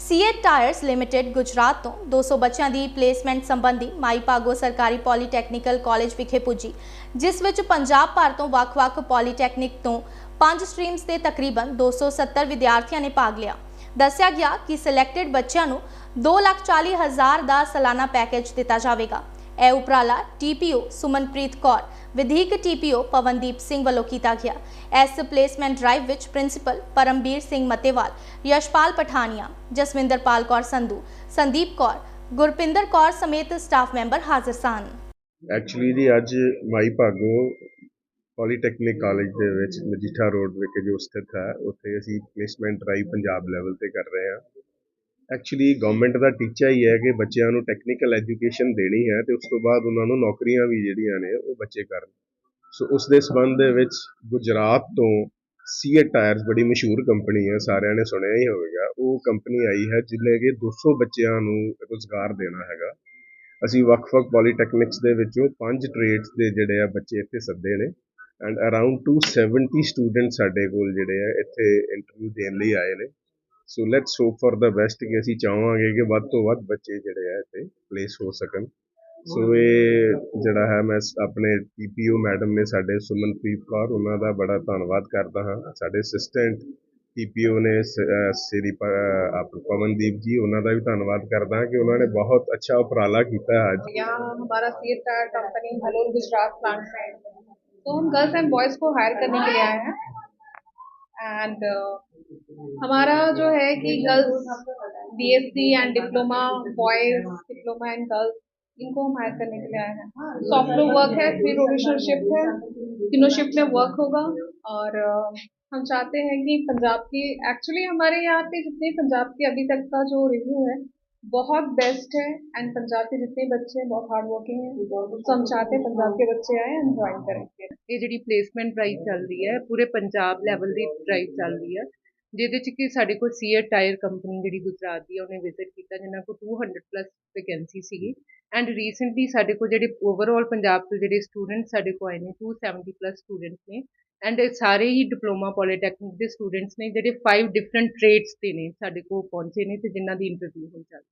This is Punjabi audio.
ਸੀਏ ਟਾਇਰਸ ਲਿਮਟਿਡ ਗੁਜਰਾਤ ਤੋਂ 200 ਬੱਚਿਆਂ ਦੀ ਪਲੇਸਮੈਂਟ ਸੰਬੰਧੀ ਮਾਈ ਭਾਗੋ ਸਰਕਾਰੀ ਪੋਲੀਟੈਕਨੀਕਲ ਕਾਲਜ ਵਿਖੇ ਪੁੱਜੀ ਜਿਸ ਵਿੱਚ ਪੰਜਾਬ ਭਰ ਤੋਂ ਵੱਖ-ਵੱਖ ਪੋਲੀਟੈਕਨਿਕ ਤੋਂ ਪੰਜ ਸਟਰੀਮਸ ਦੇ ਤਕਰੀਬਨ 270 ਵਿਦਿਆਰਥੀਆਂ ਨੇ ਭਾਗ ਲਿਆ। ਦੱਸਿਆ ਗਿਆ ਕਿ ਸਿਲੈਕਟਡ ਬੱਚਿਆਂ ਨੂੰ 2,40,000 ਦਾ ਸਾਲਾਨਾ ਪੈਕੇਜ ਦਿੱਤਾ ਜਾਵੇਗਾ। ਇਹ ਉਪਰਾਲਾ ਟੀਪੀਓ ਸੁਮਨਪ੍ਰੀਤ ਕੌਰ, ਵਿਧੀਕ ਟੀਪੀਓ ਪਵਨਦੀਪ ਸਿੰਘ ਵੱਲੋਂ ਕੀਤਾ ਗਿਆ। ਇਸ ਪਲੇਸਮੈਂਟ ਡਰਾਈਵ ਵਿੱਚ ਪ੍ਰਿੰਸੀਪਲ ਪਰਮਬੀਰ ਸਿੰਘ ਮਤੇਵਾਲ, ਯਸ਼ਪਾਲ ਪਠਾਨੀਆ ਜਸਵਿੰਦਰਪਾਲ ਕੌਰ ਸੰਧੂ, ਸੰਦੀਪ ਕੌਰ, ਗੁਰਪਿੰਦਰ ਕੌਰ ਸਮੇਤ ਸਟਾਫ ਮੈਂਬਰ ਹਾਜ਼ਰ ਸਨ। ਐਕਚੁਅਲੀ ਜੀ ਅੱਜ ਮਾਈ ਭਾਗੋ ਪੋਲੀਟੈਕਨਿਕ ਕਾਲਜ ਦੇ ਵਿੱਚ ਮਜੀਠਾ ਰੋਡ ਵਿਖੇ ਜੋ ਸਥਿਤ ਹੈ, ਉੱਥੇ ਅਸੀਂ ਪਲੇਸਮੈਂਟ ਡਰਾਈਵ ਪੰਜਾਬ ਲੈਵਲ ਤੇ ਕਰ ਰਹੇ ਹਾਂ। ਐਕਚੁਅਲੀ ਗਵਰਨਮੈਂਟ ਦਾ ਟੀਚਾ ਹੀ ਹੈ ਕਿ ਬੱਚਿਆਂ ਨੂੰ ਟੈਕਨੀਕਲ ਐਜੂਕੇਸ਼ਨ ਦੇਣੀ ਹੈ ਤੇ ਉਸ ਤੋਂ ਬਾਅਦ ਉਹਨਾਂ ਨੂੰ ਨੌਕਰੀਆਂ ਵੀ ਜਿਹੜੀਆਂ ਨੇ ਉਹ ਬੱਚੇ ਕਰਨ। ਸੋ ਉਸ ਦੇ ਸੰਬੰਧ ਦੇ ਵਿੱਚ ਗੁਜਰਾਤ ਤੋਂ ਸੀਏ ਟਾਇਰਸ ਬੜੀ ਮਸ਼ਹੂਰ ਕੰਪਨੀ ਹੈ, ਸਾਰਿਆਂ ਨੇ ਸੁਣਿਆ ਹੀ ਹੋਵੇਗਾ। ਉਹ ਕੰਪਨੀ ਆਈ ਹੈ ਜਿਹਨੇ ਕਿ 200 ਬੱਚਿਆਂ ਨੂੰ ਰੁਜ਼ਗਾਰ ਦੇਣਾ ਹੈਗਾ। ਅਸੀਂ ਵੱਖ-ਵੱਖ ਪੋਲੀਟੈਕਨਿਕਸ ਦੇ ਵਿੱਚੋਂ ਪੰਜ ਟ੍ਰੇਡਸ ਦੇ ਜਿਹੜੇ ਆ ਬੱਚੇ ਇੱਥੇ ਸੱਦੇ ਨੇ। ਐਂਡ ਅਰਾਊਂਡ 270 ਸਟੂਡੈਂਟ ਸਾਡੇ ਕੋਲ ਜਿਹੜੇ ਆ ਇੱਥੇ ਇੰਟਰਵਿਊ ਦੇਣ ਲਈ ਆਏ ਨੇ। So let's hope for the best ਕਿ ਅਸੀਂ ਚਾਹਾਂਗੇ ਕਿ ਵੱਧ ਤੋਂ ਵੱਧ ਬੱਚੇ ਜਿਹੜੇ ਆ ਇੱਥੇ ਪਲੇਸ ਹੋ ਸਕਣ। ਸੋ ਇਹ ਜਿਹੜਾ ਹੈ ਮੈਂ ਆਪਣੇ ਪੀਪੀਓ ਮੈਡਮ ਨੇ ਸਾਡੇ ਸੁਮਨਪ੍ਰੀਤ ਕੌਰ ਉਹਨਾਂ ਦਾ ਬੜਾ ਧੰਨਵਾਦ ਕਰਦਾ ਹਾਂ। ਸਾਡੇ ਅਸਿਸਟੈਂਟ ਪੀਪੀਓ ਨੇ ਸ੍ਰੀ ਆਪ ਪਵਨਦੀਪ ਜੀ ਉਹਨਾਂ ਦਾ ਵੀ ਧੰਨਵਾਦ ਕਰਦਾ ਕਿ ਉਹਨਾਂ ਨੇ ਬਹੁਤ ਅੱਛਾ ਉਪਰਾਲਾ ਕੀਤਾ ਹੈ ਅੱਜ। यहाँ हमारा CSR company Halol Gujarat plant में है तो हम गर्ल्स एंड बॉयज़ को हायर करने के लिए आए हैं एंड हमारा जो है कि girls BSc and diploma boys diploma and girls इनको हम हायर करने के लिए आए हैं। सॉफ्ट वर्क है, फिर रोटेशनल शिफ्ट है, तीनों शिफ्ट में वर्क होगा। और हम चाहते हैं कि पंजाब की एक्चुअली हमारे यहाँ पे जितने पंजाब के अभी तक का जो रिव्यू है बहुत बेस्ट है एंड पंजाब के जितने बच्चे हैं बहुत हार्ड वर्किंग है तो हम चाहते हैं पंजाब के बच्चे आए एंड ज्वाइन करें ਇਹ ਜਿਹੜੀ ਪਲੇਸਮੈਂਟ ਡਰਾਈਵ ਚੱਲ ਰਹੀ ਹੈ ਪੂਰੇ ਪੰਜਾਬ ਲੈਵਲ ਦੀ ਡਰਾਈਵ ਚੱਲ ਰਹੀ ਹੈ ਜਿਹਦੇ ਚ ਕਿ ਸਾਡੇ ਕੋਲ ਸੀਅਰ ਟਾਇਰ ਕੰਪਨੀ ਜਿਹੜੀ ਗੁਜਰਾਤ ਦੀ ਹੈ ਉਹਨੇ ਵਿਜ਼ਿਟ ਕੀਤਾ ਜਿਨ੍ਹਾਂ ਕੋਲ 200 ਪਲੱਸ ਵੈਕੈਂਸੀ ਸੀਗੀ ਐਂਡ ਰੀਸੈਂਟਲੀ ਸਾਡੇ ਕੋਲ ਜਿਹੜੇ ਓਵਰਆਲ ਪੰਜਾਬ ਤੋਂ ਜਿਹੜੇ ਸਟੂਡੈਂਟ ਸਾਡੇ ਕੋਲ ਆਏ ਨੇ 270 ਪਲੱਸ ਸਟੂਡੈਂਟਸ ਨੇ ਐਂਡ ਸਾਰੇ ਹੀ ਡਿਪਲੋਮਾ ਪੋਲੀਟੈਕਨਿਕ ਦੇ ਸਟੂਡੈਂਟਸ ਨੇ, ਜਿਹੜੇ 5 ਡਿਫਰੈਂਟ ਟ੍ਰੇਡਸ ਦੇ ਨੇ ਸਾਡੇ ਕੋਲ ਪਹੁੰਚੇ ਨੇ ਤੇ ਜਿਨ੍ਹਾਂ ਦੀ ਇੰਟਰਵਿਊ ਹੋਈ ਚੱਲ